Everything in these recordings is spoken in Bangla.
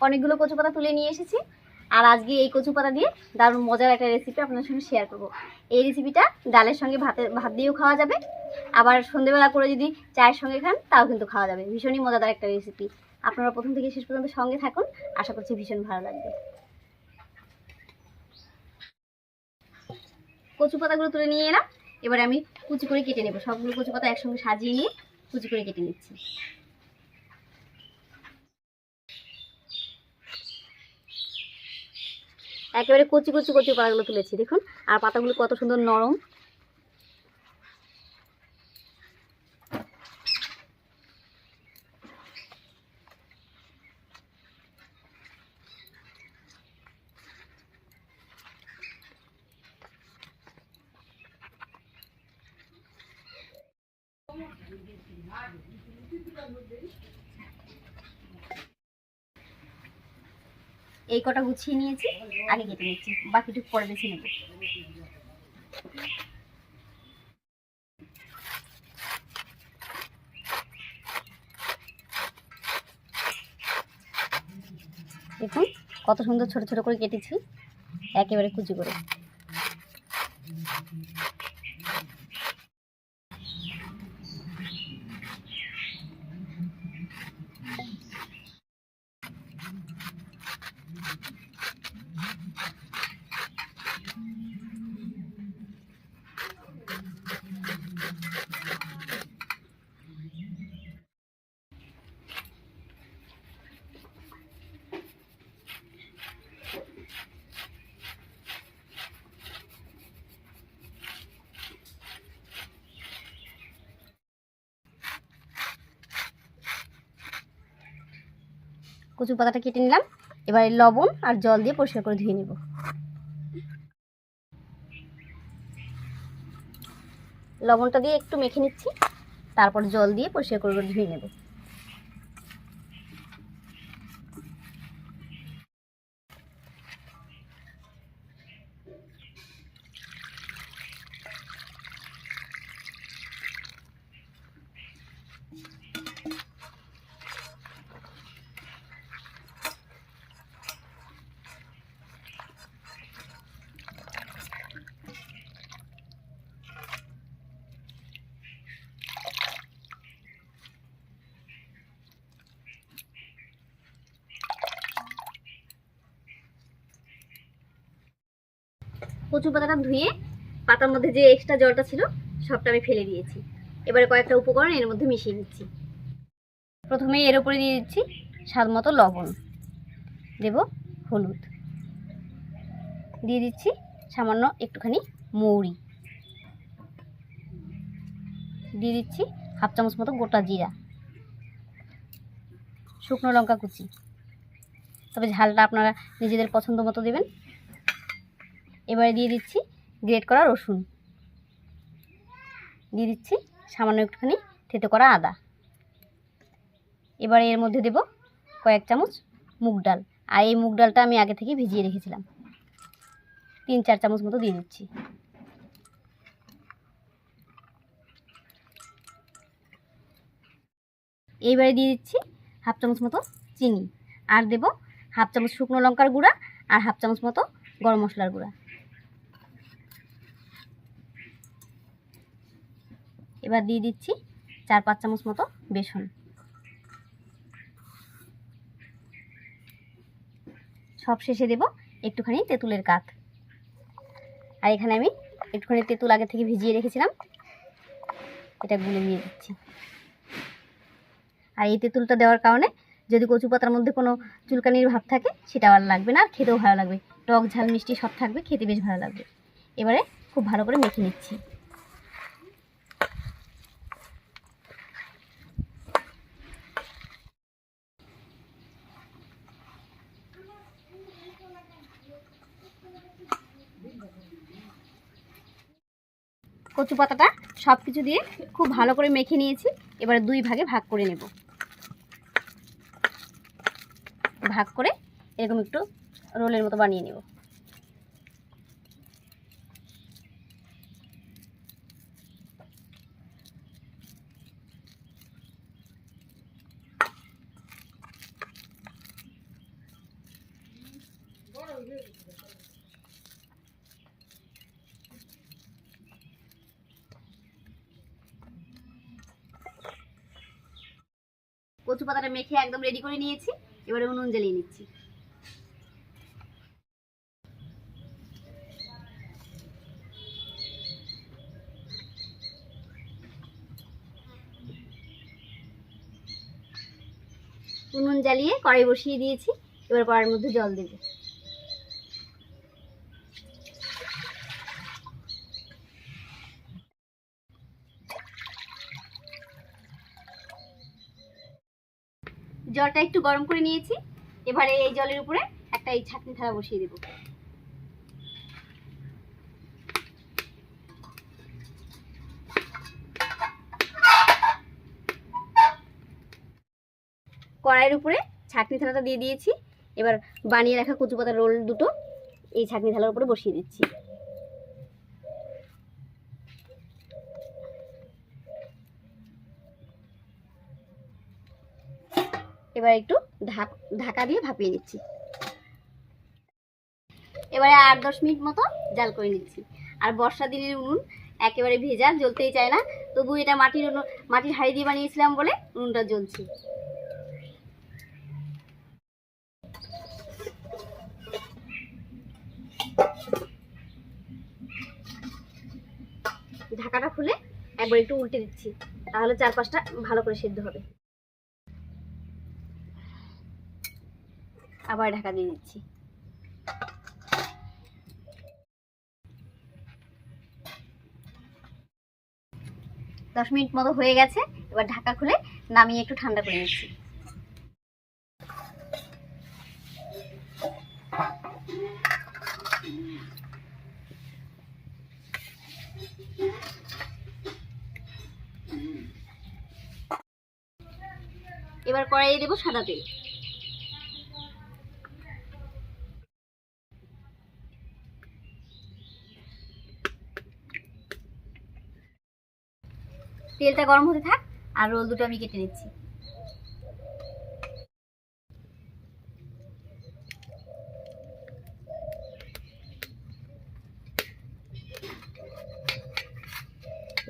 অনেকগুলো কচু পাতা তুলে নিয়ে এসেছি। আর আজকে এই কচু পাতা দিয়ে দারুণ মজার একটা রেসিপি আপনার সঙ্গে শেয়ার করব। এই রেসিপিটা ডালের সঙ্গে ভাতে, ভাত দিয়েও খাওয়া যাবে। আবার সন্ধেবেলা করে যদি চায়ের সঙ্গে খান, তাও কিন্তু খাওয়া যাবে। ভীষণই মজাদার একটা রেসিপি আপনারা প্রথম থেকে শেষ পর্যন্ত সঙ্গে থাকুন। আশা করছি ভীষণ ভালো লাগবে। কচু পাতাগুলো তুলে নিয়ে এলাম। এবারে আমি কুচি করে কেটে নেব। সবগুলো কচু পাতা একসঙ্গে সাজিয়ে নিয়ে কুচি করে কেটে নিচ্ছি। একেবারে কচি কচি কচি পাতাগুলো তুলেছি দেখুন। আর পাতাগুলো কত সুন্দর নরম। এই কটা গুছিয়ে নিয়েছি, আগে কেটে নিচ্ছি, বাকিটুকু পরে বেছে নেব। দেখুন, কত সুন্দর ছোট ছোট করে কেটেছি, একেবারে কুচি করে। কচু পাতাটা কেটে নিলাম। এবারে লবণ আর জল দিয়ে পরিষ্কার করে ধুয়ে নেব। লবণটা দিয়ে একটু মেখে নিচ্ছি। তারপর জল দিয়ে পরিষ্কার করে করে ধুয়ে নেব। কচু পাতাটা ধুয়ে পাতার মধ্যে যে এক্সট্রা জলটা ছিল, সবটা আমি ফেলে দিয়েছি। এবারে কয়েকটা উপকরণ এর মধ্যে মিশিয়ে নিচ্ছি। প্রথমে এর উপরে দিয়ে দিচ্ছি স্বাদ মতো লবণ। দেব হলুদ। দিয়ে দিচ্ছি সামান্য একটুখানি মৌরি। দিয়ে দিচ্ছি হাফ চামচ মতো গোটা জিরা। শুকনো লঙ্কা কুচি। তবে ঝালটা আপনারা নিজেদের পছন্দ মতো দেবেন। এবারে দিয়ে দিচ্ছি গ্রেট করা রসুন। দিয়ে দিচ্ছি সামান্য একটুখানি থেতো করা আদা। এবারে এর মধ্যে দেব কয়েক চামচ মুগ ডাল। আর এই মুগ ডালটা আমি আগে থেকে ভিজিয়ে রেখেছিলাম। তিন, চার চামচ মতো দিয়ে দিচ্ছি। এইবারে দিয়ে দিচ্ছি হাফ চামচ মতো চিনি। আর দেব হাফ চামচ শুকনো লঙ্কার গুঁড়া আর হাফ চামচ মতো গরম মশলার গুঁড়া। এবার দিয়ে দিচ্ছি চার পাঁচ চামচ মতো বেসন। সব শেষে দেব একটুখানি তেঁতুলের কাঠ। আর এখানে আমি একটুখানি তেঁতুল আগে থেকে ভিজিয়ে রেখেছিলাম। এটা গুলে দিয়ে দিচ্ছি। আর এই তেঁতুলটা দেওয়ার কারণে যদি কচু পাতার মধ্যে কোনো চুলকানির ভাব থাকে, সেটা আর লাগবে না, আর খেতেও ভালো লাগবে। টক ঝাল, মিষ্টি সব থাকবে, খেতে বেশ ভালো লাগবে। এবারে খুব ভালো করে মেখে নিচ্ছি। কচু পাতাটা সব কিছু দিয়ে খুব ভালো করে মেখে নিয়েছি। এবার দুই ভাগে ভাগ করে নেব। ভাগ করে এরকম একটু রোলের মতো বানিয়ে নেব। কচু পাতাটা মেখে একদম রেডি করে নিয়েছি। এবারে উনুন জ্বালিয়ে নিচ্ছি। উনুন জ্বালিয়ে কড়াই বসিয়ে দিয়েছি। এবার কড়াইয়ের মধ্যে জল দেব। জলটা একটু গরম করে নিয়েছি। এবারে এই জলের উপরে একটা এই ছাঁকনি থালা বসিয়ে দেব। কড়াইয়ের উপরে ছাঁকনি থালাটা দিয়ে দিয়েছি। এবার বানিয়ে রাখা কচু পাতার রোল দুটো এই ছাঁকনি থালার উপরে বসিয়ে দিচ্ছি। এবার একটু ঢাক দিয়ে ভাপিয়ে নিচ্ছি। এবারে আট দশ মিনিট মতো জাল করে নিচ্ছি। আর বর্ষা দিনের উনুন একেবারে ভেজা, জ্বলতেই চায় না। তবু এটা মাটির উনুন, মাটির হাড়ি দিয়ে বানিয়েছিলাম বলে উনুনটা জ্বলছে। ঢাকাটা খুলে একবার একটু উল্টে দিচ্ছি, তাহলে চারপাশটা ভালো করে সেদ্ধ হবে। আবার ঢাকা দিয়ে দিচ্ছি। দশ মিনিট মতো হয়ে গেছে, এবার ঢাকা খুলে নামিয়ে একটু ঠান্ডা করে নিচ্ছি। এবার কড়াইয়ে দেবো সাদা তেল। তেলটা গরম হতে থাক আর রোল দুটো আমি কেটে নিচ্ছি।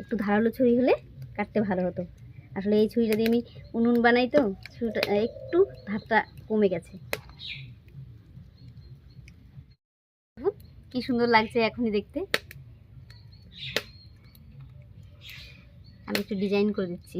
একটু ধারালো ছুরি হলে কাটতে ভালো হতো। আসলে এই ছুরিটা দিয়ে আমি উনুন বানাই তো, ছুরিটা একটু ধারটা কমে গেছে। কি সুন্দর লাগছে এখনই দেখতে। আমি একটু ডিজাইন করে দিচ্ছি।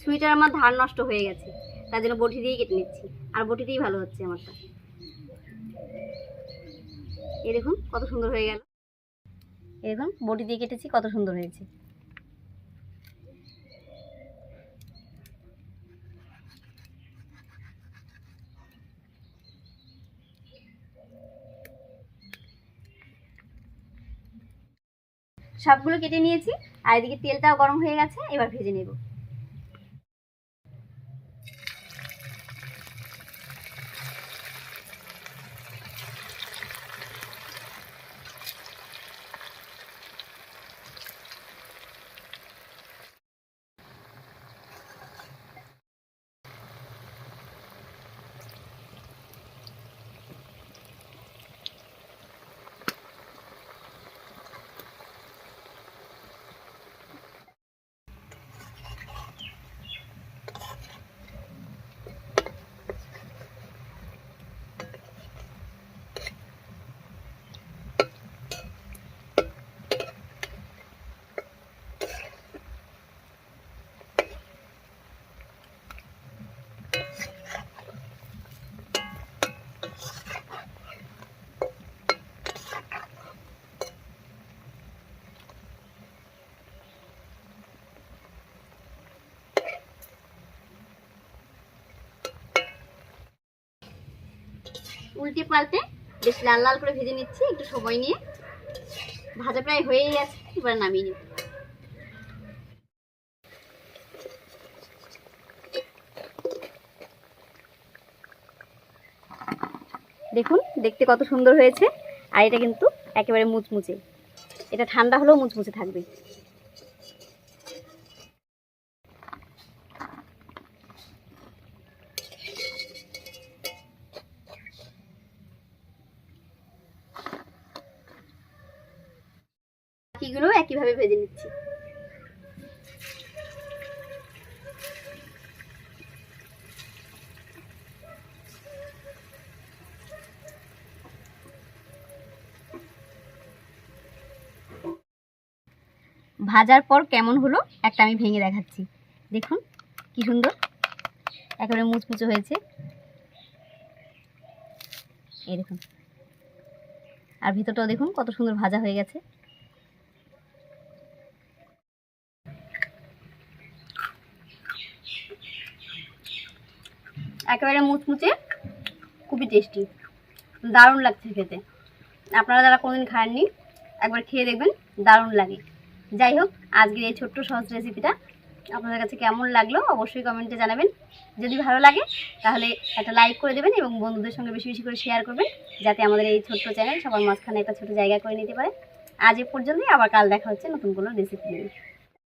ছুরিটার আমার ধার নষ্ট হয়ে গেছে, তার জন্য বটি দিয়েই কেটে নিচ্ছি, আর বটি দিয়েই ভালো হচ্ছে আমারটা। এই দেখুন কত সুন্দর হয়ে গেল। দেখুন, বটি দিয়ে কেটেছি, কত সুন্দর হয়েছে। সবগুলো কেটে নিয়েছি আর এদিকে তেলটাও গরম হয়ে গেছে এবার ভেজে নেব। উল্টে পাল্টে বেশ লাল লাল করে ভেজে নিচ্ছি, একটু সময় নিয়ে। ভাজা প্রায় হয়েই গেছে, এবার নামিয়ে নিব। দেখুন, দেখতে কত সুন্দর হয়েছে, আর এটা কিন্তু একেবারে মুচমুচে। এটা ঠান্ডা হলেও মুচমুচে থাকবে। বাকিগুলো একইভাবে ভেজে নিচ্ছি। ভাজার পর কেমন হলো একটা আমি ভেঙে দেখাচ্ছি। দেখুন, কি সুন্দর। একেবারে মুচমুচে হয়েছে। এই দেখুন। আর ভিতরটাও দেখুন কত সুন্দর ভাজা হয়ে গেছে। একেবারে মুচমুচে, খুবই টেস্টি দারুণ লাগছে খেতে। আপনারা যারা কোনোদিন খাননি, একবার খেয়ে দেখবেন, দারুণ লাগে। যাই হোক, আজকের এই ছোট্ট সহজ রেসিপিটা আপনাদের কাছে কেমন লাগল অবশ্যই কমেন্টে জানাবেন। যদি ভালো লাগে, তাহলে একটা লাইক করে দেবেন এবং বন্ধুদের সঙ্গে বেশি বেশি করে শেয়ার করবেন, যাতে আমাদের এই ছোট্ট চ্যানেল সবার মাঝখানে একটা ছোট জায়গা করে নিতে পারে। আজ এ পর্যন্তই, আবার কাল দেখা হচ্ছে নতুন কোনো রেসিপি নিয়ে।